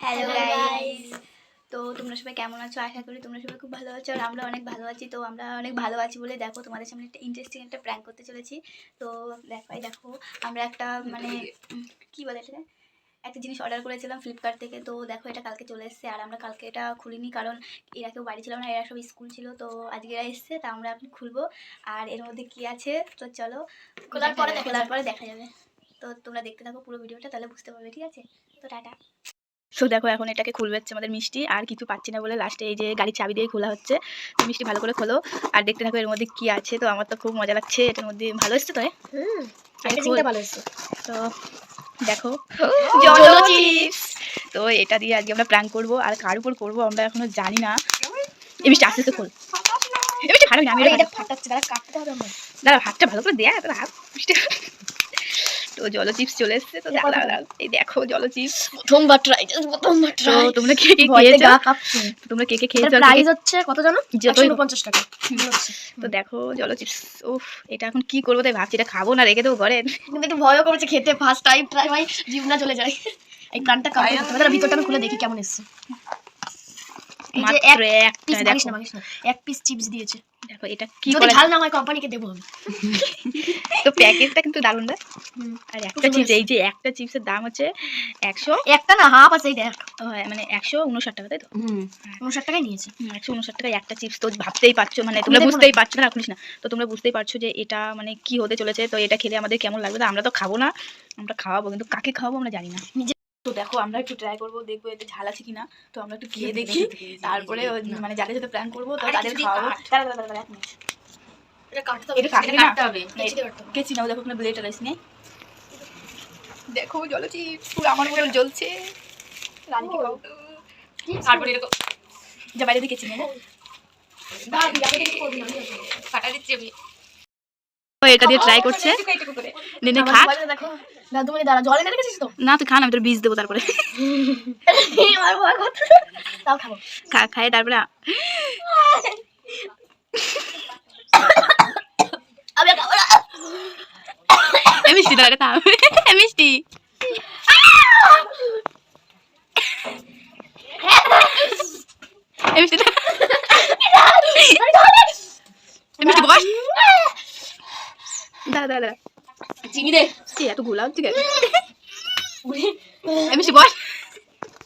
Hello guys তো তোমরা সবাই কেমন আছো? আশা করি তোমরা সবাই খুব ভালো আছো আর আমরা অনেক ভালো আছি। তো আমরা অনেক ভালো আছি বলে দেখো তোমাদের সামনে একটা ইন্টারেস্টিং একটা প্র্যাঙ্ক করতে চলেছি। তো দেখো দেখো আমরা একটা মানে কি বলে এটা একটা জিনিস অর্ডার করেছিলাম ফ্লিপকার্ট থেকে। তো দেখো এটা কালকে চলে এসেছে আর আমরা কালকে এটা খুলিনি কারণ এরা কেউ বাড়ি ছিল না এরা সব স্কুল ছিল। তো আজকে এরা এসছে তা আমরা এখন খুলবো। আর এর মধ্যে কি আছে? তো চলো খোলার পরে খোলার পরে দেখা যাবে। তো তোমরা দেখতে থাকো পুরো ভিডিওটা তাহলে বুঝতে পারবে ঠিক আছে? তো টাটা। সো দেখো এখন এটাকে খুলবে হচ্ছে আমাদের মিষ্টি। আর কিছু পাচ্ছি না বলে লাস্টে এই যে গাড়ির চাবি দিয়ে খোলা হচ্ছে। তো মিষ্টি ভালো করে খোলো। আর দেখতে থাকো এর মধ্যে কি আছে। তো আমার তো খুব মজা লাগছে। এটার মধ্যে ভালো এসছে তো। ভালো এসেছে। তো দেখো চিপস। তো এটা দিয়ে আজকে আমরা প্র্যাঙ্ক করব। আর কার উপর করব আমরা এখনও জানি না। এই মিষ্টি আস্তে আস্তে খোল। এই মিষ্টি ভালো না আমি এটা ফাটাচ্ছে। দাঁড়া কাটতে হবে দাঁড়া ভাতটা ভালো করে দেয়া হাত মিষ্টি। তো জলো চিপস চলে এসছে তো কত দাঁড়া দাঁড়া এই দেখো জলো চিপস প্রথমবার ট্রাই প্রথমবার ট্রাই তোমরা কে কে খেয়েছো? তোমরা কে কে খেয়েছো? প্রাইস হচ্ছে কত জানো? যতই 150 টাকা। তো দেখো জল চিপস উফ এটা এখন কি করব? তাই ভাবছি এটা খাব না রেখে দেবো ঘরে। কিন্তু একটু ভয়ও করেছে খেতে। ফার্স্ট টাইম ট্রাই ভাই জীবনা চলে যায় এই কানটা কামড়ে ভিতরটা আমি খুলে দেখি কেমন এসেছে। মাত্র একটা পিস দেখো না ভাঙিস না এক পিস চিপস দিয়েছে। দেখো এটা কি যদি ঝাল না হয় কোম্পানিকে দেবো আমি। তো প্যাকেজটা কিন্তু দারুণ না? আর একটা চিপস এই যে একটা চিপসের দাম হচ্ছে একশো একটা না হাফ আছে দেখ। মানে একশো উনষাট টাকা তাই তো? উনষাট টাকায় নিয়েছে। একশো উনষাট টাকায় একটা চিপস তো ভাবতেই পারছ মানে তোমরা বুঝতেই পারছ না খুলিস না। তো তোমরা বুঝতেই পারছ যে এটা মানে কি হতে চলেছে তো এটা খেলে আমাদের কেমন লাগবে তো আমরা তো খাব না আমরা খাওয়াবো কিন্তু কাকে খাওয়াবো আমরা জানি না। তো দেখো আমরা একটু ট্রাই করব দেখব এতে ঝাল আছে কিনা। তো আমরা একটু খেয়ে দেখি তারপরে মানে যাদের সাথে প্ল্যান করব তো তাদের খাওয়াবো। কেচি নাও দেখো ব্লেড দেখো জলছি পুরো আমার জ্বলছে। তারপরে এরকম যা বাইরে না, কাটা দিচ্ছি আমি। এটা দিয়ে ট্রাই করছে। নিনে না তুই আমি তোর বীজ দেবো তারপরে। আমার ভয় করছে। তাও খাব। খা খায় তারপরে মিষ্টি মিষ্টি এ মিষ্টি দাঁড়া। এ মিষ্টি বস দাঁড়া দাঁড়া দাঁড়া চিনি দে কি এত গোলা হচ্ছে কেন? এ মিষ্টি বস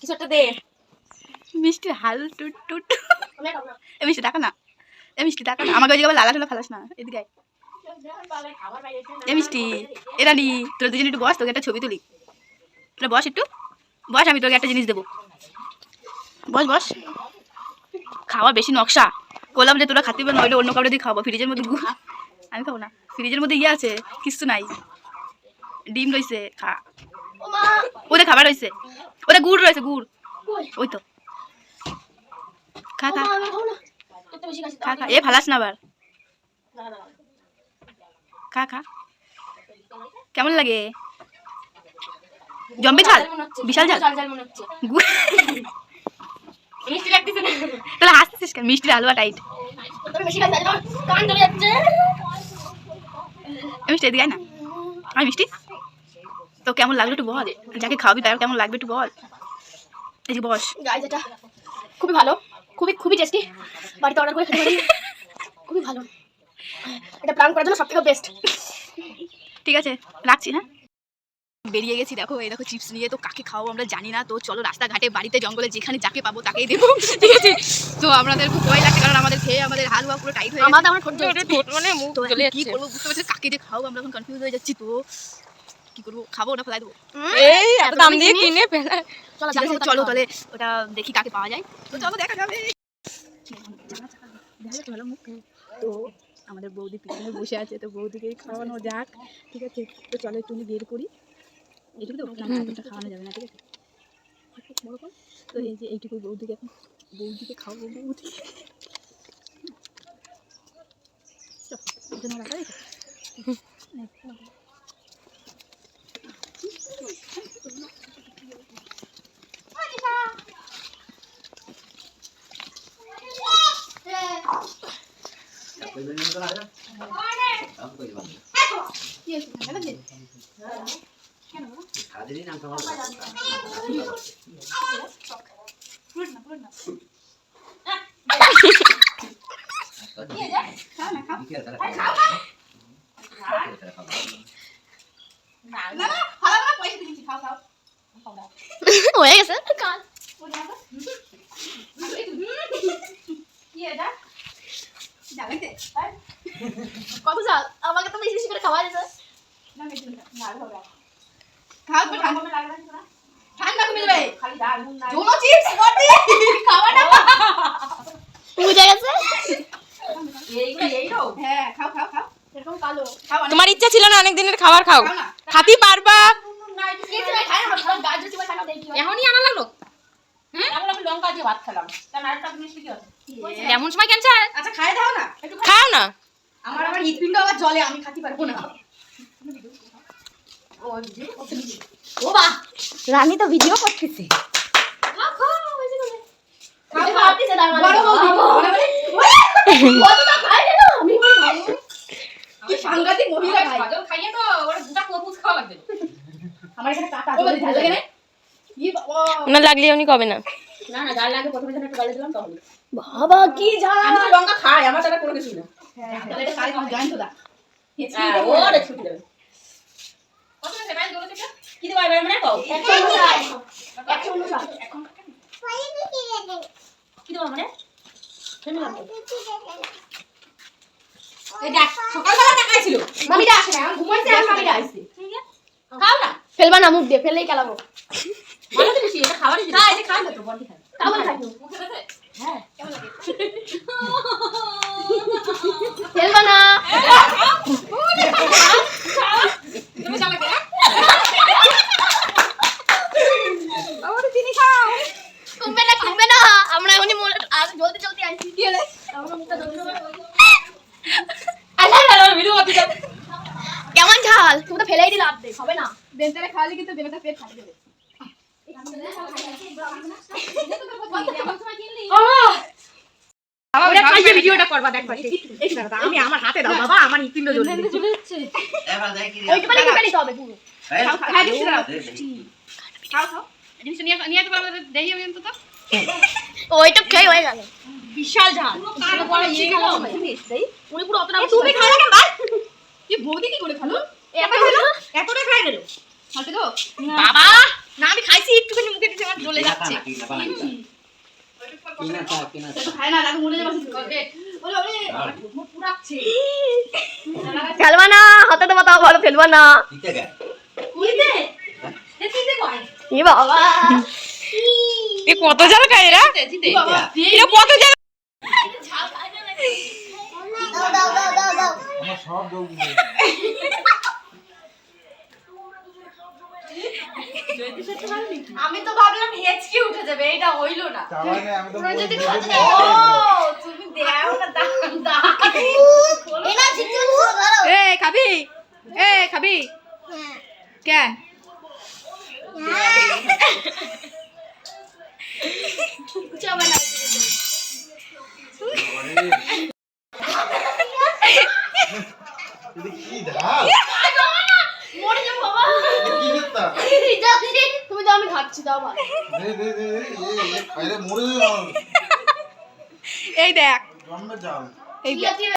কিছু একটা দে। মিষ্টি হাল টুট টুট। আমি খাব না। এ মিষ্টি টাকা না। এ মিষ্টি টাকা না। আমাকে ওই লালা ঠোলা ফেলাস না। এদিকে এ মিষ্টি এরা নি। তোর দুজন একটু বস তোকে একটা ছবি তুলি। তোরা বস একটু। বস আমি তোকে একটা জিনিস দেবো। বস বস। খাওয়া বেশি নকশা। বললাম যে তোরা খাতে নইলে অন্য কাউকে দিয়ে খাব ফ্রিজের মধ্যে আমি খাব না। ফ্রিজের মধ্যে ইয়ে আছে কিছু নাই। ডিম রয়েছে খা। ওদের খাবার রয়েছে। ওদের গুড় রয়েছে গুড়। ওই তো। খা খা। খা খা। এ ফালাস না আবার। খা খা। কেমন লাগে? জম্বে ঝাল? বিশাল ঝাল? তাহলে হাসতেছিস কেন? মিষ্টির হালুয়া টাইট তুমি বেশি খাচ্ছি আমার কান চলে যাচ্ছে এ মিষ্টি এদিকে না। আয় মিষ্টি। তো কেমন লাগল একটু বল? যাকে খাওয়াবি তার কেমন লাগবে একটু বল? এই যে বস। গাইজ এটা খুবই ভালো খুবই খুবই টেস্টি বাড়িতে অর্ডার করে খেতে পারি। খুবই ভালো। এটা প্ল্যান করার জন্য বেস্ট ঠিক আছে রাখছি হ্যাঁ? বেরিয়ে গেছি দেখো এই দেখো চিপস নিয়ে তো কাকে খাওয়াবো আমরা জানি না। তো চলো রাস্তাঘাটে বাড়িতে জঙ্গলে যেখানে যাকে পাবো তাকেই দেবো। ঠিক আছে? তো আমাদের খুব ভয় লাগছে কারণ আমাদের খেয়ে আমাদের হালুয়া পুরো টাইট হয়ে আমাদের আমার ঠোঁট মানে মুখ চলে কি করব বুঝতে পারছি যে খাওয়াবো আমরা এখন কনফিউজ হয়ে যাচ্ছি তো। কি করব? খাব না ফেলাই দেবো? এই এত দাম দিয়ে কিনে ফেলা চলো চলো তাহলে। ওটা দেখি কাকে পাওয়া যায়। তো চলো দেখা যাবে। তো আমাদের বৌদি পিছনে বসে আছে তো বৌদিকে খাওয়ানো যাক। ঠিক আছে তো চলো একটু বের করি। এইটুকু তো খাওয়ানো যাবে না ঠিক আছে। তো এই যে এইটুকু বৌদিকে এখন বৌদিকে খাওয়াবো বৌদিকে চল, রাখা রেখে। Gracias. ঠান্ডা। কমে যাবে। জোনো চিপস খাওয়া না। বুঝে গেছে? হ্যাঁ খাও খাও খাও। তোমার ইচ্ছা ছিল না অনেক দিনের খাবার খাও। খাতি পারবা। এখনই আনা লাগল। লঙ্কা দিয়ে ভাত খেলাম। তার আরেকটা জিনিস কি আছে? এমন সময় কেন চায় আচ্ছা খাই দাও না। একটু খাও। না। আমার আবার হৃৎপিণ্ড আবার জলে আমি খাতে পারব না। রানী তো ভিডিও করতেছে। ওনার লাগলে উনি কবে না? না না যার লাগে প্রথমে যেন একটু গালে দিলাম তাহলে বাবা কি ঝাল! লঙ্কা খাই আমার দ্বারা কোনো কিছু না। তাহলে এটা কারে? কোনো জয়েন্ট দা ও রে ছুটি দেবে কত আছে ভাই দোলো থেকে কি দেবো এবার মানে কও একশো অনুসার কি দেবো মানে ফেলবা না মুখ দিয়ে খাবারই খাই না তো খাই খাই হ্যাঁ। ফেলবা না তুমি জানো কি আমার চিনি খাও কমবে না কমবে না আমরা এখনই মোর আর জলদি জলদি আইছি কি হলো আমরা মুখটা জলদি জলদি আচ্ছা না ভিডিও করতে যাও কেমন ঝাল তুমি তো ফেলেই দিলে অর্ধেক না খাওয়ালে কিন্তু বেবেটা পেট খালি দেবে আমি আমার হাতে দাও বাবা আমার খাও জিনিস নিয়ে নিয়ে তো খেয়ে হয়ে গেল। বিশাল ঝাল। কার পরে গেল অতটা তুমি খাও না। কি বৌদি কি করে খালো? এত এতটা খাই দিল হাতে তো বাবা! না আমি খাইছি একটুখানি মুখে দিতে আমার জ্বলে যাচ্ছে। ফেলবা না। হাতে দেবা তাও ভালো ফেলবা না। এ এ বাবা। এ কত জাল খায় এরা? এরা কত জাল আমি তো ভাবলাম হেঁচকি উঠে যাবে এটা হইল না। তুমি দেও না দাম দাম এ খাবি? এ খাবি? কেন কি ধার মরে যাব বাবা কি করতা তুমি তো আমি খাচ্ছি দাও ভালো দে দে দে দে এ এ খাইলে মরে যাবে এই দেখ। জন্মে যাও এই দেখ।